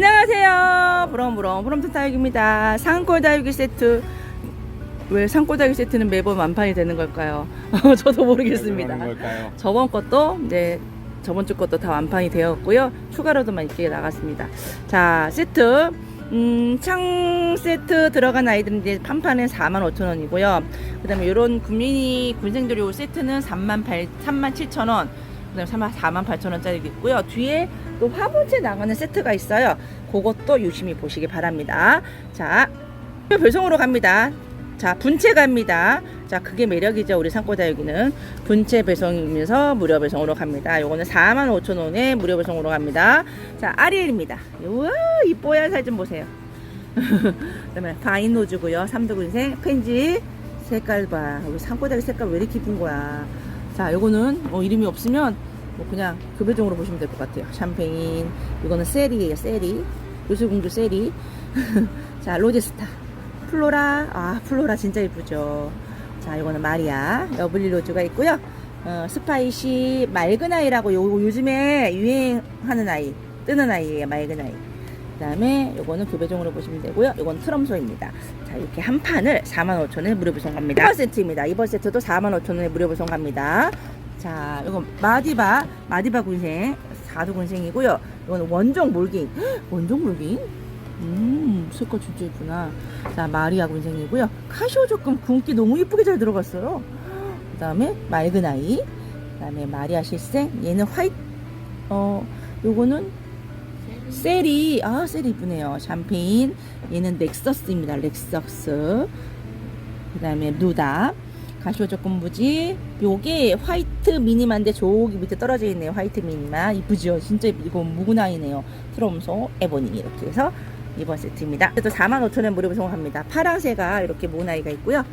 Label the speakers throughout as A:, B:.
A: 안녕하세요. 부럼부럼 부럼튼 다육입니다. 산골 다육이 세트. 왜 산골 다육이 세트는 매번 완판이 되는 걸까요? 저도 모르겠습니다.
B: 그러는 걸까요?
A: 저번 것도 이제 저번 주 것도 다 완판이 되었고요. 추가로도만 있게 나갔습니다. 자, 세트. 음, 창 세트 들어간 아이들은 이제 판판은 45,000원이고요. 그 다음에 요런 군민이 군생들이 요 세트는 3만 8, 3만 7,000원. 그 다음에 4만 8천 원짜리 있고요. 뒤에 또 화분째 나가는 세트가 있어요. 그것도 유심히 보시기 바랍니다. 자, 배송으로 갑니다. 자, 분체 갑니다. 자, 그게 매력이죠. 우리 산골다육이는. 분체 배송이면서 무료 배송으로 갑니다. 요거는 45,000원에 무료 배송으로 갑니다. 자, 아리엘입니다. 우와, 이 뽀얀 살 좀 보세요. 그 다음에 바인노즈고요. 삼두군생 펜지 색깔 봐. 우리 산골다육 색깔 왜 이렇게 이쁜 거야. 자, 요거는 뭐 이름이 없으면 뭐 그냥 급여종으로 보시면 될 것 같아요. 샴페인. 이거는 세리예요. 세리. 요술공주 세리. 자, 로제스타. 플로라. 아, 플로라 진짜 예쁘죠. 자, 이거는 마리아. 러블리 로즈가 있고요. 어, 스파이시 맑은 아이라고 요, 요즘에 유행하는 아이. 뜨는 아이예요. 맑은 아이. 그 다음에 요거는 교배종으로 보시면 되고요. 요건 트럼소입니다. 자, 이렇게 한 판을 45,000원에 무료 배송 갑니다. 이번 세트입니다. 이번 세트도 45,000원에 무료 배송 갑니다. 자, 이건 마디바, 마디바 군생, 4두 군생이고요. 이건 원종. 헉, 원종 몰깅? 음, 색깔 진짜 예쁘나. 자, 마리아 군생이고요. 카시오 조금 굵기 너무 예쁘게 잘 들어갔어요. 그 다음에 맑은 아이. 그 다음에 마리아 실생. 얘는 화이트, 어, 요거는 셀이 아 셀이 이쁘네요 샴페인 얘는 렉서스입니다 렉서스 그 다음에 누다 가시오 조건부지. 요게 화이트 미니만데 저기 밑에 떨어져 있네요. 화이트 미니만. 이쁘죠? 진짜 이거 무구나이네요. 트롬소 에보니 이렇게 해서 이번 세트입니다. 그래도 45,000원 무료 배송합니다. 파란새가 이렇게 모나이가 있고요.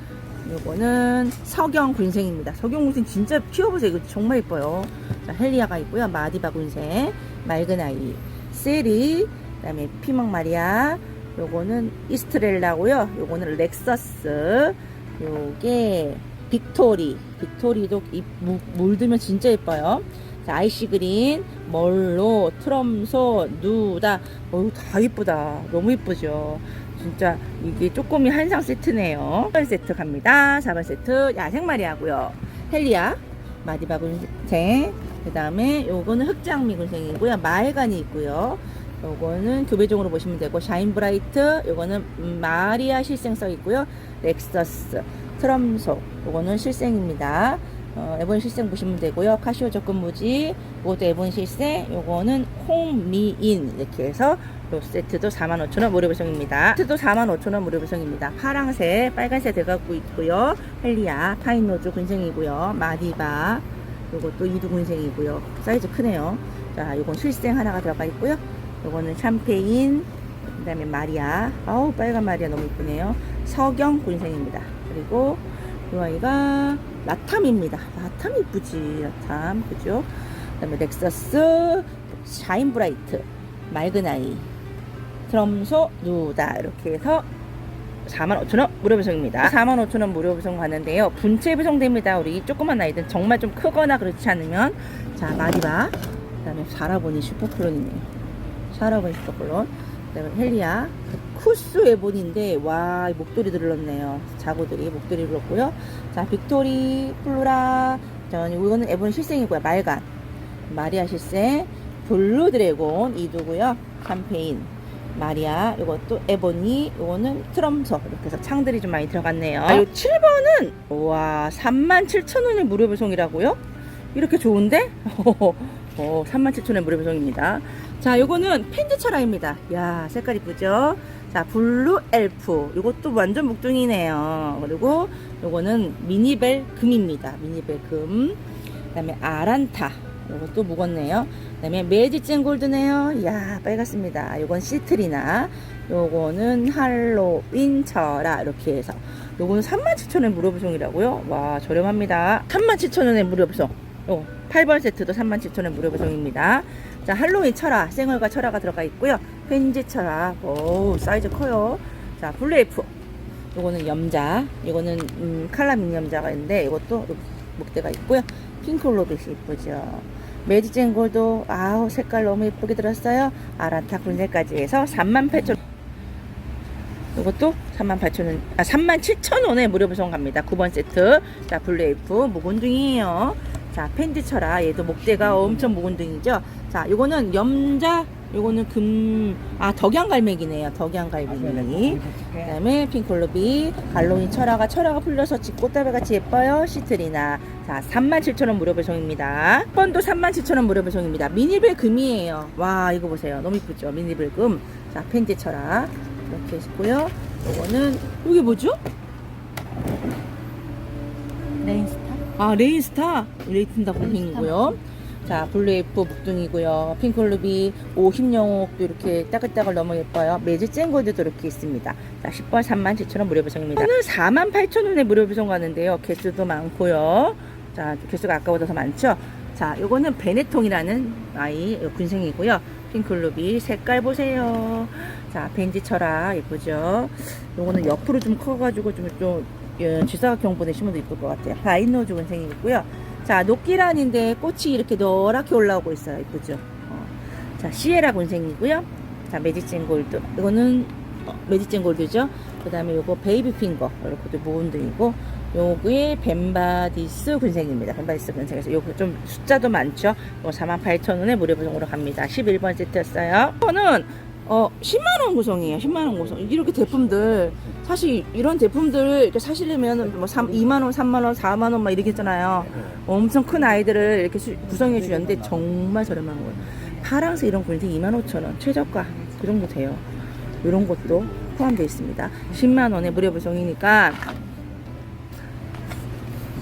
A: 요거는 석영 군생입니다. 석영 군생 진짜 키워보세요. 이거 정말 예뻐요. 자 헬리아가 있고요. 마디바 군생 맑은 아이 세리 그 다음에 피망 마리아. 요거는 이스트렐라고요. 요거는 렉서스. 요게 빅토리. 빅토리도 이, 물, 물들면 진짜 예뻐요. 자, 아이시 그린 멀로 트럼소 누다. 어우 다 예쁘다. 너무 예쁘죠? 진짜 이게 쪼꼬미 한상 세트네요. 1번 세트 갑니다. 4번 세트 야생 마리아고요. 헬리아 마디바 군생 그 다음에 요거는 흑장미 군생이고요. 마일간이 있고요. 요거는 교배종으로 보시면 되고 샤인브라이트. 요거는 음, 마리아 실생 써 있고요. 렉서스 트럼소 요거는 실생입니다. 어, 에본 실생 보시면 되고요. 카시오 접근무지 요것도 에본 실생 요거는 홍미인 이렇게 해서 요 세트도 45,000원 무료 배송입니다. 세트도 45,000원 무료 배송입니다. 파랑색 빨간색 들어가고 있고요. 헬리아 파인노즈 군생이고요. 마디바 요것도 이두 군생이고요. 사이즈 크네요. 자 요건 실생 하나가 들어가 있고요. 요거는 샴페인 그 다음에 마리아. 아우 빨간 마리아 너무 이쁘네요. 석영 군생입니다 그리고 이 아이가 라탐입니다 라탐 이쁘지 라탐 그죠 그 다음에 렉서스 샤인 브라이트 맑은 아이 트럼소 누다 이렇게 해서 45,000원 무료 배송입니다. 45,000원 무료 배송 가는데요. 분체 배송됩니다. 우리 조그만 아이들 정말 좀 크거나 그렇지 않으면 자 마디바 그 다음에 사라보니 슈퍼클론이네요. 사라보니 슈퍼클론 그 다음에 헬리아 쿠스 에본인데 와이 목도리 들렀네요. 자고들이 목도리 들었고요. 자 빅토리 플로라 자 이거는 에본 실생이고요. 말간 마리아 실생 블루 드래곤 이두고요. 샴페인 마리아 이것도 에보니 이거는 트럼서 이렇게 해서 창들이 좀 많이 들어갔네요 아, 요 7번은 와 37,000원에 무료 배송이라고요? 이렇게 좋은데? 어, 37,000원에 무료 배송입니다 자 요거는 펜드 철화입니다 야 색깔 이쁘죠? 자 블루 엘프 이것도 완전 묵둥이네요 그리고 요거는 미니벨 금입니다 미니벨 금 그 다음에 아란타 이것도 묵었네요. 그 다음에 매지증 골드네요. 이야, 빨갛습니다. 요건 시트리나. 요거는 할로윈 철아. 이렇게 해서. 요거는 37,000원에 무료 배송이라고요? 와, 저렴합니다. 37,000원에 무료 배송. 요 8번 세트도 37,000원에 무료 배송입니다. 자, 할로윈 철아. 생얼과 철아가 들어가 있고요. 펜지 철아. 오, 사이즈 커요. 자, 블루에프. 요거는 염자. 이거는 음, 칼라 미니 염자가 있는데 이것도 목대가 있고요. 핑크 로벳이 이쁘죠. 매지쟁고도 아우 색깔 너무 예쁘게 들었어요. 아란타 군색까지 해서 38,000원. 이것도 38,000원, 아 37,000원에 무료 배송 갑니다. 9번 세트. 자, 블루에이프 묵은둥이에요. 자, 팬디처라 얘도 목대가 엄청 묵은둥이죠. 자, 요거는 염자, 요거는 금, 아 덕양갈매기네요. 덕양갈매기. 그 다음에 핑클루비, 갈로인 철화가 철화가 풀려서 집 꽃다발 같이 예뻐요. 시트리나. 자, 37,000원 무료 배송입니다. 한 번도 37,000원 무료 배송입니다. 미니벨 금이에요. 와, 이거 보세요. 너무 이쁘죠? 미니벨 금. 자, 팬디 철화. 이렇게 있고요. 이거는 이게 뭐죠?
B: 레인스타?
A: 아, 레인스타. 레이튼다 핑이고요. 자, 블루에이프 목둥이고요. 핑클루비, 오 흰영옥도 이렇게 따글따글 너무 예뻐요. 매즈 쨍골드도 이렇게 있습니다. 자, 10번 37,000원 무료 배송입니다. 오늘 48,000원에 무료 배송 가는데요. 개수도 많고요. 자, 개수가 아까보다 더 많죠? 자, 요거는 베네통이라는 아이 군생이고요. 핑클루비 색깔 보세요. 자, 벤지 철아 예쁘죠? 요거는 옆으로 좀 커가지고 좀, 좀 예, 지사각형 보내시면 이쁠 것 같아요. 바이노즈 군생이고요. 자, 녹기란인데 꽃이 이렇게 노랗게 올라오고 있어요. 이쁘죠? 어. 자, 시에라 군생이고요. 자, 매직젠 골드. 이거는 어, 매직젠 골드죠. 그 다음에 요거 베이비 핑거. 이렇게 모은등이고. 요게 벤바디스 군생입니다. 벤바디스 군생에서 요거 좀 숫자도 많죠. 요 48,000원에 무료 배송으로 갑니다. 11번 세트였어요. 이거는 어 10만 원 구성이에요. 10만 원 구성. 이렇게 제품들 사실 이런 제품들 이렇게 사시려면 뭐 3, 2만 원, 3만 원, 4만 원 막 이러겠잖아요. 엄청 큰 아이들을 이렇게 수- 구성해 주셨는데 정말 저렴한 거예요. 파랑새 이런 군생 2만 5천 원 최저가 그 정도 돼요. 이런 것도 포함되어 있습니다. 10만 원에 무료 배송이니까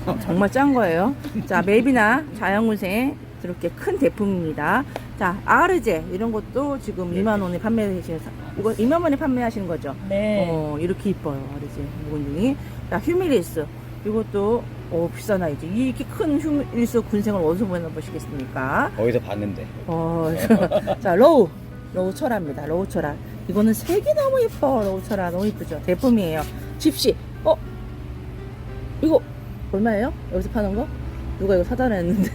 A: 어, 정말 짠 거예요. 자 멜비나 자연군생 이렇게 큰 제품입니다. 자 아르제 이런 것도 지금 2만 원에 판매하시는 사- 이거 2만 원에 판매하시는 거죠?
B: 네.
A: 어, 이렇게 이뻐요, 아르제 묵은둥이. 자, 휴밀리스. 이것도, 어, 비싼 아이지. 이렇게 큰 휴밀리스 군생을 어디서 보내보시겠습니까?
C: 어디서 봤는데
A: 어, 자, 로우. 로우 철화입니다. 로우 철화. 이거는 색이 너무 예뻐. 로우 철화. 너무 예쁘죠? 제품이에요. 집시. 어? 이거, 얼마예요? 여기서 파는 거? 누가 이거 사달라 했는데.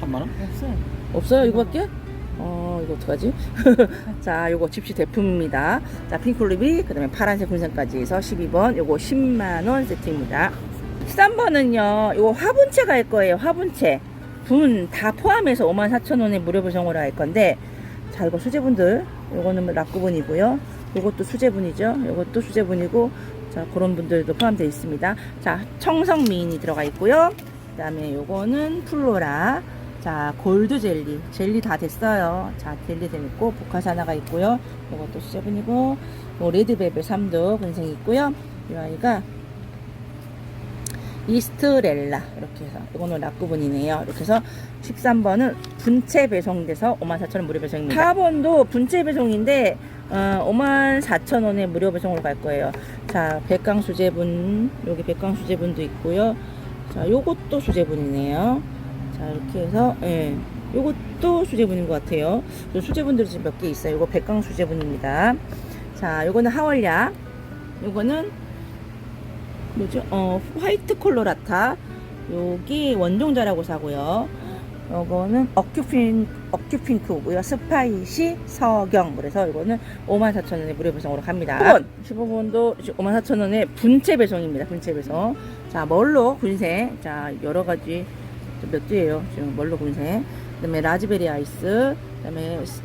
C: 3만 원?
B: 없어요.
A: 없어요? 이거밖에? 어, 이거 어떡하지? 자, 요거 집시 제품입니다. 자, 핑클립이, 그 다음에 파란색 군생까지 해서 12번, 요거 10만원 세트입니다. 13번은요, 요거 화분채 갈 거예요, 화분채. 분 다 포함해서 54,000원에 무료 배송으로 할 건데, 자, 이거 수제분들, 요거는 락구분이고요. 요것도 수제분이죠. 요것도 수제분이고, 자, 그런 분들도 포함되어 있습니다. 자, 청성 미인이 들어가 있고요. 그 다음에 요거는 플로라. 자, 골드 젤리. 젤리 다 됐어요. 자, 젤리 됐고, 보카사나가 있고요. 이것도 수제분이고, 요 레드벨벳 3도 군생이 있고요. 이 아이가 이스트렐라. 이렇게 해서, 이거는 락구분이네요. 이렇게 해서 13번은 분체 배송돼서 54,000원 무료 배송입니다. 4번도 분체 배송인데, 어, 54,000원에 무료 배송으로 갈 거예요. 자, 백강 수제분, 여기 백강 수제분도 있고요. 자, 요것도 수제분이네요. 자, 이렇게 해서, 예. 요것도 수제분인 것 같아요. 요 수제분들이 지금 몇 개 있어요. 요거 백강 수제분입니다. 자, 요거는 하월약. 요거는, 뭐죠? 어, 화이트 콜로라타. 여기 원종자라고 사고요. 요거는 어큐핑, 어큐핑크고요. 스파이시 서경. 그래서 이거는 54,000원에 무료 배송으로 갑니다. 15번. 15번도 54,000원에 분체 배송입니다. 분체 배송. 자, 멀로 군생. 자, 여러 가지 몇 개예요? 지금 멀로 군생. 그다음에 라즈베리 아이스. 그 다음에 스-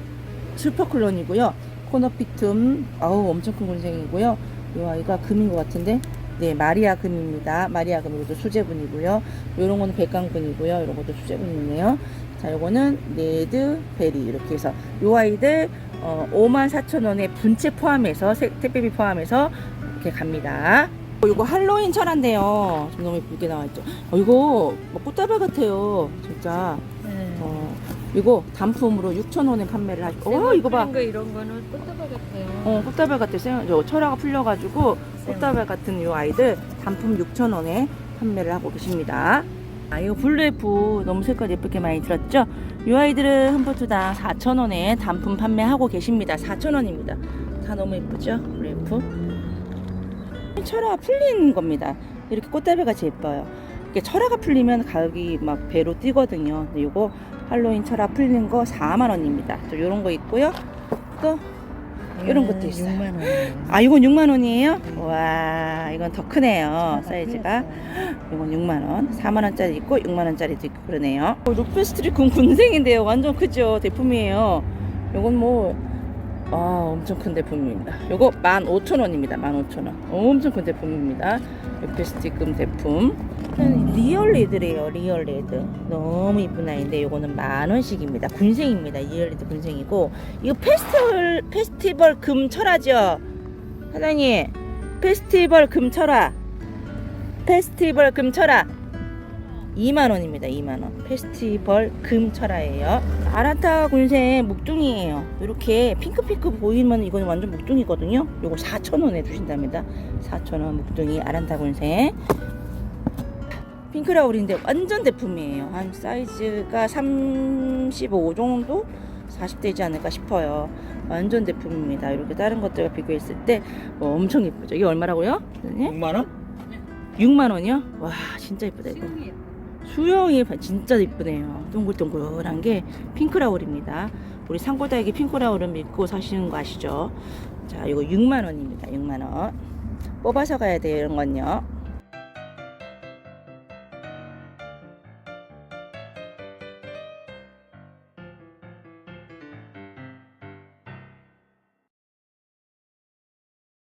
A: 슈퍼클론이고요. 코너피툼. 아우 엄청 큰 군생이고요. 이 아이가 금인 것 같은데. 네, 마리아 금입니다. 마리아 금 이것도 수제분이고요. 요런 거는 백강분이고요. 이런 것도 수제분이네요. 자, 요거는 레드 베리 이렇게 해서 요 아이들 어, 54,000원에 분체 포함해서 세- 택배비 포함해서 이렇게 갑니다. 어, 이거 할로윈. 지금 너무 예쁘게 나와있죠. 어, 이거 뭐 꽃다발 같아요. 진짜.
B: 네.
A: 어, 이거 단품으로 6,000원에 판매를 하시고. 와, 이거 봐.
B: 거 이런 거는 꽃다발 같아요.
A: 어, 꽃다발 같아요. 저 철화가 풀려가지고 꽃다발 같은 요 아이들 단품 6,000원에 판매를 하고 계십니다. 아, 이거 블루에프 너무 색깔 예쁘게 많이 들었죠? 이 아이들은 한 포트당 4,000원에 단품 판매하고 계십니다. 4,000원입니다. 다 너무 예쁘죠? 블루에프. 철화가 풀린 겁니다. 이렇게 꽃다발 같이 예뻐요. 이게 철화가 풀리면 가격이 막 배로 뛰거든요. 근데 이거 할로윈 철화 풀리는 거 4만 원입니다. 또 이런 거 있고요. 또 이런 것도 있어요.
B: 6만 원.
A: 아, 이건 6만 원이에요? 와, 이건 더 크네요. 사이즈가. 이건 6만 원. 4만 원짜리 있고 6만 원짜리도 있고 그러네요. 어, 루페스트리 군 군생인데요. 완전 크죠. 대품이에요. 요건 뭐 아, 엄청 큰 제품입니다. 요거 15,000원입니다. 15,000원. 엄청 큰 제품입니다. 루페스티금 제품. 리얼 레드래요. 리얼 레드. 너무 이쁜 아이인데 요거는 만 원씩입니다. 군생입니다. 리얼 레드 군생이고 이거 페스티벌 페스티벌 금철화죠. 사장님. 페스티벌 금철화. 페스티벌 금철화 2만 원입니다. 2만 원. 페스티벌 금철화예요. 아라타 군생 목둥이에요. 이렇게 핑크핑크 보이면 이건 완전 목둥이거든요. 요거 4천 원에 주신답니다. 4천 원 목둥이 아란타 군생. 핑크라울인데 완전 대품이에요. 한 사이즈가 35 정도? 40대지 않을까 싶어요. 완전 대품입니다. 이렇게 다른 것들과 비교했을 때 어, 엄청 예쁘죠. 이게 얼마라고요? 선생님?
C: 6만 원?
A: 6만 원이요? 와 진짜 예쁘다 이거. 수영이 진짜 예쁘네요. 동글동글한 게 핑크라울입니다. 우리 상골다에게 핑크라울을 믿고 사시는 거 아시죠? 자 이거 6만 원입니다. 6만 원. 뽑아서 가야 돼요 건요.